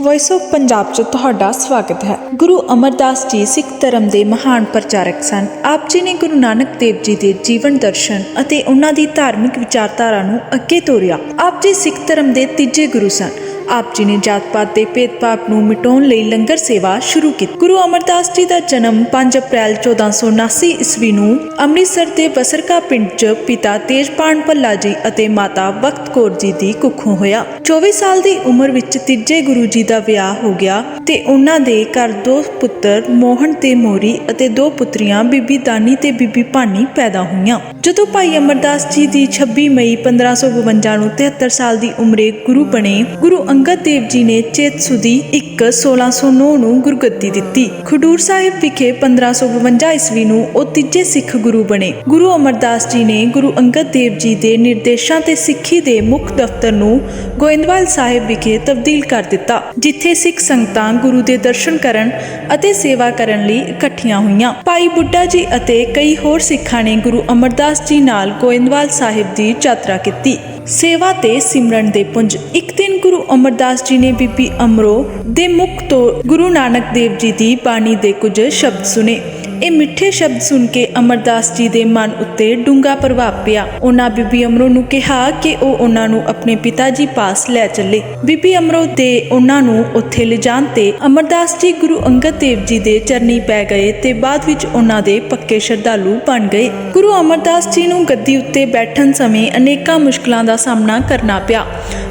Voice of Punjab 'ਚ ਤੁਹਾਡਾ ਸਵਾਗਤ ਹੈ। ਗੁਰੂ ਅਮਰਦਾਸ ਜੀ ਸਿੱਖ ਧਰਮ ਦੇ ਮਹਾਨ ਪ੍ਰਚਾਰਕ ਸਨ। ਆਪ ਜੀ ਨੇ ਗੁਰੂ ਨਾਨਕ ਦੇਵ ਜੀ ਦੇ ਜੀਵਨ ਦਰਸ਼ਨ ਅਤੇ ਉਹਨਾਂ ਦੀ ਧਾਰਮਿਕ ਵਿਚਾਰਧਾਰਾ ਨੂੰ ਅੱਗੇ ਤੋਰਿਆ। ਆਪ ਜੀ ਸਿੱਖ ਧਰਮ ਦੇ ਤੀਜੇ ਗੁਰੂ ਸਨ। ਆਪ ਜੀ ਨੇ ਜਾਤ-ਪਾਤ ਦੇ ਭੇਦਭਾਵ ਨੂੰ ਮਿਟਾਉਣ ਲਈ ਲੰਗਰ ਸੇਵਾ ਸ਼ੁਰੂ ਕੀਤੀ। ਗੁਰੂ ਅਮਰਦਾਸ ਜੀ ਦਾ ਜਨਮ 5 ਅਪ੍ਰੈਲ 1479 ਈਸਵੀ ਨੂੰ ਅੰਮ੍ਰਿਤਸਰ ਦੇ ਬਸਰਕਾ ਪਿੰਡ 'ਚ ਪਿਤਾ ਤੇਜਪਾਲ ਭੱਲਾ ਜੀ ਅਤੇ ਮਾਤਾ ਵਕਤ ਕੌਰ ਜੀ ਦੀ ਕੁੱਖੋਂ ਹੋਇਆ। 24 ਸਾਲ ਦੀ ਉਮਰ ਵਿੱਚ ਤੀਜੇ ਗੁਰੂ ਜੀ ਦਾ ਵਿਆਹ ਹੋ ਗਿਆ ਤੇ ਉਹਨਾਂ ਦੇ ਘਰ ਦੋ ਪੁੱਤਰ ਮੋਹਨ ਤੇ ਮੋਰੀ ਅਤੇ ਦੋ ਪੁੱਤਰੀਆਂ ਬੀਬੀ ਦਾਨੀ ਤੇ ਬੀਬੀ ਭਾਨੀ ਪੈਦਾ ਹੋਈਆਂ। ਜਦੋਂ ਭਾਈ ਅਮਰਦਾਸ ਜੀ ਦੀ 26 ਮਈ 1552 ਨੂੰ 73 ਸਾਲ ਦੀ ਉਮਰੇ ਗੁਰੂ ਬਣੇ, ਗੁਰੂ ਅੰਗਦ ਦੇਵ ਜੀ ਨੇ ਚੇਤ ਸੁਦੀ 1 1609 ਨੂੰ ਗੁਰਗੱਦੀ ਦਿੱਤੀ। ਖਡੂਰ ਸਾਹਿਬ ਵਿਖੇ 1552 ਈਸਵੀ ਨੂੰ ਉਹ ਤੀਜੇ ਸਿੱਖ ਗੁਰੂ ਬਣੇ। ਗੁਰੂ ਅਮਰਦਾਸ ਜੀ ਨੇ ਗੁਰੂ ਅੰਗਦ ਦੇਵ ਜੀ ਦੇ ਨਿਰਦੇਸ਼ਾਂ ਤੇ ਸਿੱਖੀ ਦੇ ਮੁੱਖ ਦਫ਼ਤਰ ਨੂੰ ਗੋਇੰਦਵਾਲ ਸਾਹਿਬ ਵਿਖੇ ਤਬਦੀਲ ਕਰ ਦਿੱਤਾ, ਜਿੱਥੇ ਸਿੱਖ ਸੰਗਤਾਂ ਗੁਰੂ ਦੇ ਦਰਸ਼ਨ ਕਰਨ ਅਤੇ ਸੇਵਾ ਕਰਨ ਲਈ ਇਕੱਠੀਆਂ ਹੋਈਆਂ। ਭਾਈ ਬੁੱਢਾ ਜੀ ਅਤੇ ਕਈ ਹੋਰ ਸਿੱਖਾਂ ਨੇ ਗੁਰੂ ਅਮਰਦਾਸ ਜੀ ਨਾਲ ਗੋਇੰਦਵਾਲ ਸਾਹਿਬ ਦੀ ਯਾਤਰਾ ਕੀਤੀ। ਸੇਵਾ ਤੇ ਸਿਮਰਨ ਦੇ ਪੁੰਜ। ਇੱਕ ਦਿਨ ਗੁਰੂ ਅਮਰਦਾਸ ਜੀ ਨੇ ਬੀਬੀ ਅਮਰੋ ਦੇ ਮੁਖ ਤੋਂ ਗੁਰੂ ਨਾਨਕ ਦੇਵ ਜੀ ਦੀ ਬਾਣੀ ਦੇ ਕੁਝ ਸ਼ਬਦ ਸੁਨੇ ਇਹ ਮਿੱਠੇ ਸ਼ਬਦ ਸੁਣ ਕੇ ਅਮਰਦਾਸ ਜੀ ਦੇ ਮਨ ਉੱਤੇ ਡੂੰਘਾ ਪ੍ਰਭਾਵ ਪਿਆ। ਉਹਨਾਂ ਬੀਬੀ ਅਮਰੋ ਨੂੰ ਕਿਹਾ ਕਿ ਉਹ ਉਹਨਾਂ ਨੂੰ ਆਪਣੇ ਪਿਤਾ ਜੀ ਪਾਸ ਲੈ ਚੱਲੇ। ਬੀਬੀ ਅਮਰੋ ਦੇ ਉਹਨਾਂ ਨੂੰ ਉੱਥੇ ਲਿਜਾਣ ਤੇ ਅਮਰਦਾਸ ਜੀ ਗੁਰੂ ਅੰਗਦ ਦੇਵ ਜੀ ਦੇ ਚਰਨੀ ਪੈ ਗਏ ਤੇ ਬਾਅਦ ਵਿੱਚ ਉਹਨਾਂ ਦੇ ਪੱਕੇ ਸ਼ਰਧਾਲੂ ਬਣ ਗਏ। ਗੁਰੂ ਅਮਰਦਾਸ ਜੀ ਨੂੰ ਗੱਦੀ ਉੱਤੇ ਬੈਠਣ ਸਮੇਂ ਅਨੇਕਾਂ ਮੁਸ਼ਕਲਾਂ ਦਾ ਸਾਹਮਣਾ ਕਰਨਾ ਪਿਆ।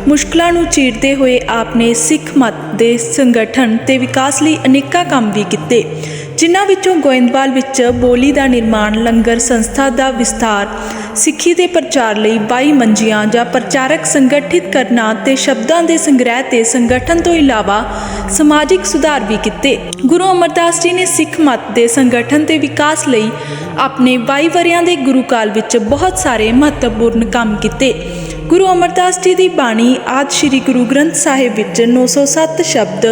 ਮੁਸ਼ਕਲਾਂ ਨੂੰ ਚੀਰਦੇ ਹੋਏ ਆਪ ਨੇ ਸਿੱਖ ਮਤ ਦੇ ਸੰਗਠਨ ਤੇ ਵਿਕਾਸ ਲਈ ਅਨੇਕਾਂ ਕੰਮ ਵੀ ਕੀਤੇ। ਜਿਨ੍ਹਾਂ ਵਿੱਚੋਂ ਗੋਇੰਦਵਾਲ ਵਿੱਚ ਬੋਲੀ ਦਾ ਨਿਰਮਾਣ, ਲੰਗਰ ਸੰਸਥਾ ਦਾ ਵਿਸਥਾਰ, ਸਿੱਖੀ ਦੇ ਪ੍ਰਚਾਰ ਲਈ 22 ਮੰਜੀਆਂ ਜਾਂ ਪ੍ਰਚਾਰਕ ਸੰਗਠਿਤ ਕਰਨਾ ਤੇ ਸ਼ਬਦਾਂ ਦੇ ਸੰਗ੍ਰਹਿ ਤੇ ਸੰਗਠਨ ਤੋਂ ਇਲਾਵਾ ਸਮਾਜਿਕ ਸੁਧਾਰ ਵੀ ਕੀਤੇ। ਗੁਰੂ ਅਮਰਦਾਸ ਜੀ ਨੇ ਸਿੱਖ ਮਤ ਦੇ ਸੰਗਠਨ ਤੇ ਵਿਕਾਸ ਲਈ ਆਪਣੇ 22 ਵਰਿਆਂ ਦੇ ਗੁਰੂ ਕਾਲ ਵਿੱਚ ਬਹੁਤ ਸਾਰੇ ਮਹੱਤਵਪੂਰਨ ਕੰਮ ਕੀਤੇ। ਗੁਰੂ ਅਮਰਦਾਸ ਜੀ ਦੀ ਬਾਣੀ ਆਦ ਸ੍ਰੀ ਗੁਰੂ ਗ੍ਰੰਥ ਸਾਹਿਬ ਵਿੱਚ 907 ਸ਼ਬਦ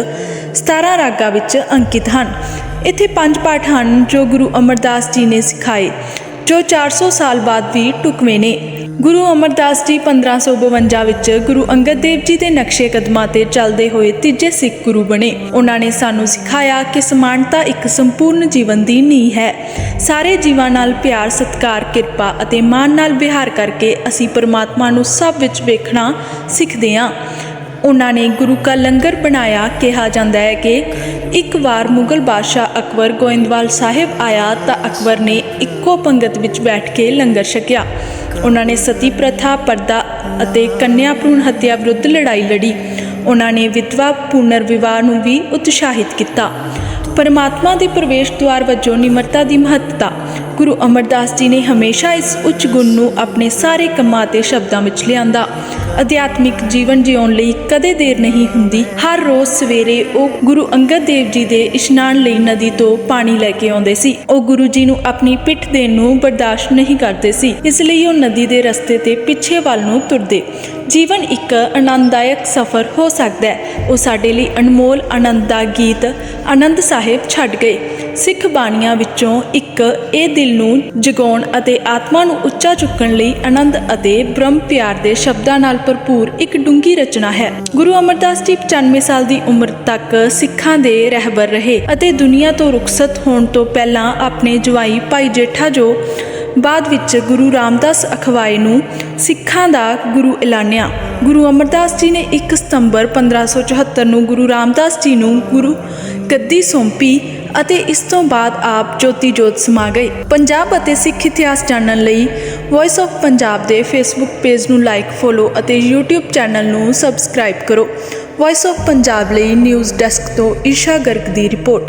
17 ਰਾਗਾਂ ਵਿੱਚ ਅੰਕਿਤ ਹਨ। ਇੱਥੇ ਪੰਜ ਪਾਠ ਹਨ ਜੋ ਗੁਰੂ ਅਮਰਦਾਸ ਜੀ ਨੇ ਸਿਖਾਏ, ਜੋ 400 ਸਾਲ ਬਾਅਦ ਵੀ ਟੁਕਵੇਂ ਨੇ। ਗੁਰੂ ਅਮਰਦਾਸ ਜੀ 1552 ਵਿੱਚ ਗੁਰੂ ਅੰਗਦ ਦੇਵ ਜੀ ਦੇ ਨਕਸ਼ੇ ਕਦਮਾਂ ਤੇ ਚੱਲਦੇ ਹੋਏ ਤੀਜੇ ਸਿੱਖ ਗੁਰੂ ਬਣੇ। ਉਹਨਾਂ ਨੇ ਸਾਨੂੰ ਸਿਖਾਇਆ ਕਿ ਸਮਾਨਤਾ ਇੱਕ ਸੰਪੂਰਨ ਜੀਵਨ ਦੀ ਨੀਂਹ ਹੈ। ਸਾਰੇ ਜੀਵਾਂ ਨਾਲ ਪਿਆਰ, ਸਤਿਕਾਰ, ਕਿਰਪਾ ਅਤੇ ਮਾਨ ਨਾਲ ਵਿਹਾਰ ਕਰਕੇ ਅਸੀਂ ਪਰਮਾਤਮਾ ਨੂੰ ਸਭ ਵਿੱਚ ਵੇਖਣਾ ਸਿੱਖਦੇ ਹਾਂ। ਉਹਨਾਂ ਨੇ ਗੁਰੂ ਕਾ ਲੰਗਰ ਬਣਾਇਆ। ਕਿਹਾ ਜਾਂਦਾ ਹੈ ਕਿ ਇੱਕ ਵਾਰ ਮੁਗਲ ਬਾਦਸ਼ਾਹ ਅਕਬਰ ਗੋਇੰਦਵਾਲ ਸਾਹਿਬ ਆਇਆ ਤਾਂ ਅਕਬਰ ਨੇ ਇੱਕੋ ਪੰਗਤ ਵਿੱਚ ਬੈਠ ਕੇ ਲੰਗਰ ਛਕਿਆ। ਉਹਨਾਂ ਨੇ ਸਤੀ ਪ੍ਰਥਾ, ਪਰਦਾ ਅਤੇ ਕੰਨਿਆ ਭਰੂਣ ਹੱਤਿਆ ਵਿਰੁੱਧ ਲੜਾਈ ਲੜੀ। ਉਹਨਾਂ ਨੇ ਵਿਧਵਾ ਪੁਨਰ ਵਿਵਾਹ ਨੂੰ ਵੀ ਉਤਸ਼ਾਹਿਤ ਕੀਤਾ। ਪਰਮਾਤਮਾ ਦੇ ਪ੍ਰਵੇਸ਼ ਦੁਆਰ ਵਜੋਂ ਨਿਮਰਤਾ ਦੀ ਮਹੱਤਤਾ। ਗੁਰੂ ਅਮਰਦਾਸ ਜੀ ਨੇ ਹਮੇਸ਼ਾ ਇਸ ਉੱਚ ਗੁਣ ਨੂੰ ਆਪਣੇ ਸਾਰੇ ਕੰਮਾਂ ਤੇ ਸ਼ਬਦਾਂ ਵਿੱਚ ਲਿਆਂਦਾ। ਅਧਿਆਤਮਿਕ ਜੀਵਨ ਜਿਉਣ ਲਈ ਕਦੇ ਦੇਰ ਨਹੀਂ ਹੁੰਦੀ। ਹਰ ਰੋਜ਼ ਸਵੇਰੇ ਉਹ ਗੁਰੂ ਅੰਗਦ ਦੇਵ ਜੀ ਦੇ ਇਸ਼ਨਾਨ ਲਈ ਨਦੀ ਤੋਂ ਪਾਣੀ ਲੈ ਕੇ ਆਉਂਦੇ ਸੀ। ਉਹ ਗੁਰੂ ਜੀ ਨੂੰ ਆਪਣੀ ਪਿੱਠ ਦੇਣ ਨੂੰ ਬਰਦਾਸ਼ਤ ਨਹੀਂ ਕਰਦੇ ਸੀ। ਇਸ ਲਈ ਉਹ ਨਦੀ ਦੇ ਰਸਤੇ ਤੇ ਪਿੱਛੇ ਵੱਲ ਨੂੰ ਤੁਰਦੇ। ਜੀਵਨ ਇੱਕ ਆਨੰਦਦਾਇਕ ਸਫ਼ਰ ਹੋ ਸਕਦਾ ਹੈ। ਉਹ ਸਾਡੇ ਲਈ ਅਨਮੋਲ, ਆਨੰਦ ਦਾ ਗੀਤ, ਆਨੰਦ ਸਾਹਿਬ ਛੱਡ ਗਏ। ਸਿੱਖ ਬਾਣੀਆਂ ਵਿੱਚੋਂ ਇੱਕ ਇਹ ਦਿਲ ਨੂੰ ਜਗਾਉਣ ਅਤੇ ਆਤਮਾ ਨੂੰ ਉੱਚਾ ਚੁੱਕਣ ਲਈ ਆਨੰਦ ਅਤੇ ਬ੍ਰਹਮ ਪਿਆਰ ਦੇ ਸ਼ਬਦਾਂ ਨਾਲ ਭਰਪੂਰ ਇੱਕ ਡੂੰਗੀ ਰਚਨਾ ਹੈ। ਗੁਰੂ ਅਮਰਦਾਸ ਜੀ 95 ਸਾਲ ਦੀ ਉਮਰ ਤੱਕ ਸਿੱਖਾਂ ਦੇ ਰਹਿਬਰ ਰਹੇ ਅਤੇ ਦੁਨੀਆ ਤੋਂ ਰੁਖਸਤ ਹੋਣ ਤੋਂ ਪਹਿਲਾਂ ਆਪਣੇ ਜਵਾਈ ਭਾਈ ਜੇਠਾ ਜੋ ਬਾਅਦ ਵਿੱਚ ਗੁਰੂ ਰਾਮਦਾਸ ਅਖਵਾਏ ਨੂੰ ਸਿੱਖਾਂ ਦਾ ਗੁਰੂ ਐਲਾਨਿਆ। ਗੁਰੂ ਅਮਰਦਾਸ ਜੀ ਨੇ 1 ਸਤੰਬਰ 1574 ਨੂੰ ਗੁਰੂ ਰਾਮਦਾਸ ਜੀ ਨੂੰ ਗੁਰੂ ਗੱਦੀ ਸੌਂਪੀ ਅਤੇ ਇਸ ਤੋਂ ਬਾਅਦ ਆਪ ਜੋਤੀ ਜੋਤ ਸਮਾ ਗਏ ਪੰਜਾਬ ਅਤੇ ਸਿੱਖ ਇਤਿਹਾਸ ਜਾਣਨ ਲਈ ਵੌਇਸ ਆਫ ਪੰਜਾਬ ਦੇ ਫੇਸਬੁੱਕ ਪੇਜ ਨੂੰ ਲਾਈਕ ਫੋਲੋ ਅਤੇ YouTube ਚੈਨਲ ਨੂੰ ਸਬਸਕ੍ਰਾਈਬ ਕਰੋ। ਵੌਇਸ ਆਫ ਪੰਜਾਬ ਲਈ ਨਿਊਜ਼ ਡੈਸਕ ਤੋਂ ਈਸ਼ਾ ਗਰਗ ਦੀ ਰਿਪੋਰਟ।